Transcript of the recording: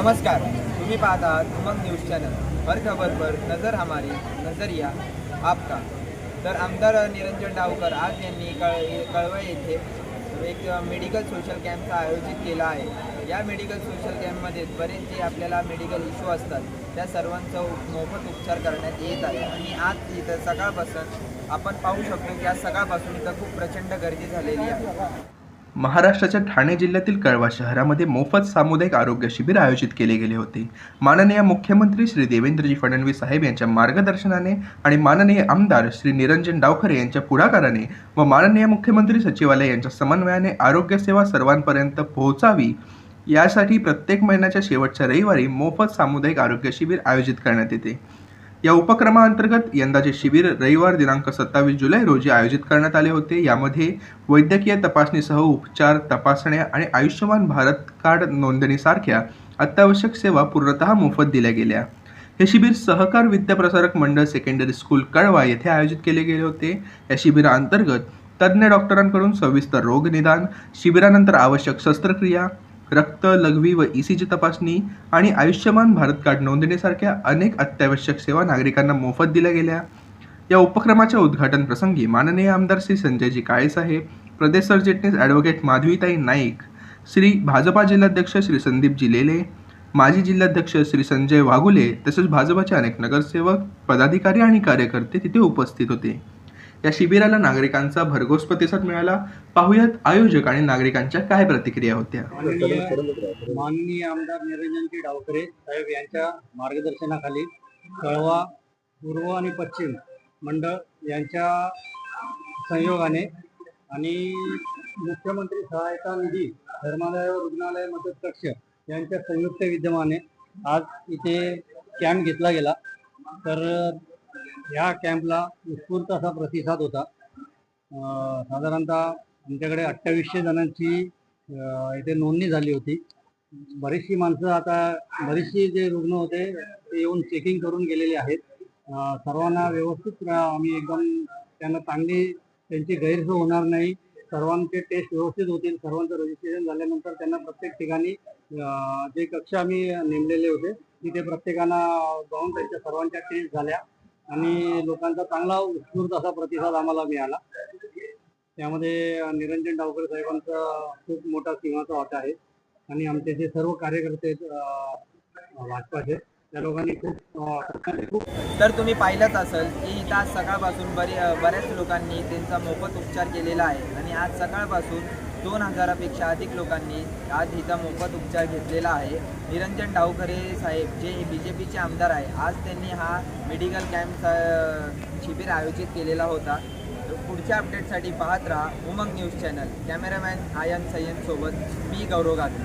नमस्कार तुम्ही पाहत आहात उमंग न्यूज चॅनल. हर खबर पर नजर हमारी नजरिया आपका. तर आमदार निरंजन डावकर आज यांनी कळ कळवळ येथे एक मेडिकल सोशल कॅम्पचा आयोजित केला आहे. या मेडिकल सोशल कॅम्पमध्ये बरेच जे आपल्याला मेडिकल इश्यू असतात त्या सर्वांचा मोफत उपचार करण्यात येत आहे. आणि आज इथं सकाळपासून आपण पाहू शकतो की आज सकाळपासून इथं खूप प्रचंड गर्दी झालेली आहे. महाराष्ट्राच्या ठाणे जिल्ह्यातील कळवा शहरामध्ये मोफत सामुदायिक आरोग्य शिबिर आयोजित केले गेले होते. माननीय मुख्यमंत्री श्री देवेंद्रजी फडणवीस साहेब यांच्या मार्गदर्शनाने आणि माननीय आमदार श्री निरंजन डावखरे यांच्या पुढाकाराने व माननीय मुख्यमंत्री सचिवालय यांच्या समन्वयाने आरोग्य सेवा सर्वांपर्यंत पोहोचावी यासाठी प्रत्येक महिन्याच्या शेवटच्या रविवारी मोफत सामुदायिक आरोग्य शिबिर आयोजित करण्यात येते. या उपक्रमाअंतर्गत यंदाचे शिबिर रविवार दिनांक सत्तावीस जुलै रोजी आयोजित करण्यात आले होते. यामध्ये वैद्यकीय तपासणीसह उपचार तपासण्या आणि आयुष्यमान भारत कार्ड नोंदणीसारख्या अत्यावश्यक सेवा पूर्णतः मोफत दिल्या गेल्या. हे शिबिर सहकार विद्याप्रसारक मंडळ सेकंडरी स्कूल कळवा येथे आयोजित केले गेले होते. या शिबिराअंतर्गत तज्ज्ञ डॉक्टरांकडून सविस्तर रोग निदान शिबिरानंतर आवश्यक शस्त्रक्रिया रक्त लघवी व ई सी जी तपासणी आणि आयुष्यमान भारत कार्ड नोंदणीसारख्या अनेक अत्यावश्यक सेवा नागरिकांना मोफत दिल्या गेल्या. या उपक्रमाच्या उद्घाटन प्रसंगी माननीय आमदार श्री संजयजी काळेसाहेब प्रदेश सरचिटणीस ॲडव्होकेट माधवीताई नाईक श्री भाजपा जिल्हाध्यक्ष श्री संदीपजी लेले माजी जिल्हाध्यक्ष श्री संजय वाघुले तसेच भाजपाचे अनेक नगरसेवक पदाधिकारी आणि कार्यकर्ते तिथे उपस्थित होते. या शिबिराला नागरिकांचा भरघोस प्रतिसाद मिळाला. पाहुयात आयोजक आणि नागरिकांच्या काय प्रतिक्रिया होत्या. माननीय आमदार निरंजनजी डावकरे साहेब यांच्या मार्गदर्शनाखाली कळवा पूर्व आणि पश्चिम मंडळ यांच्या संयोगाने आणि मुख्यमंत्री सहायता निधी धर्मादाय व रुग्णालय मदत कक्ष यांच्या संयुक्त विद्यमाने आज इथे कॅम्प घेतला गेला. तर या कॅम्पला उत्स्फूर्त असा प्रतिसाद होता. साधारणतः आमच्याकडे अठ्ठावीसशे जणांची इथे नोंदणी झाली होती. बरीचशी माणसं आता बरीचशी जे रुग्ण होते ते येऊन चेकिंग करून गेलेले आहेत. सर्वांना व्यवस्थित आम्ही एकदम त्यांना चांगली त्यांची गैरसोय होणार नाही. सर्वांचे टेस्ट व्यवस्थित होतील. सर्वांचं रजिस्ट्रेशन झाल्यानंतर त्यांना प्रत्येक ठिकाणी जे कक्ष आम्ही नेमलेले होते तिथे प्रत्येकांना जाऊन त्यांच्या सर्वांच्या टेस्ट झाल्या. आणि लोकांचा चांगला उत्स्फूर्त असा प्रतिसाद आम्हाला मिळाला. त्यामध्ये निरंजन डावकर साहेबांचा खूप मोठा सिंहाचा वाटा आहे. आणि आमचे जे सर्व कार्यकर्ते आहेत, भाजपाचे त्या लोकांनी खूप तर तुम्ही पाहिलंच असेल की इथं आज सकाळपासून बरी बऱ्याच लोकांनी त्यांचा मोफत उपचार केलेला आहे. आणि आज सकाळपासून दोन हजारापेक्षा अधिक लोकांनी आज हिचा मोफत उपचार घेतलेला आहे. निरंजन डावखरे साहेब जे बी जे पीचे आमदार आहे आज त्यांनी हा मेडिकल कॅम्प शिबिर आयोजित केलेला होता. पुढच्या अपडेटसाठी पाहत राहा Umang news channel. Cameraman Ayan सय्यनसोबत मी गौरव गाधी.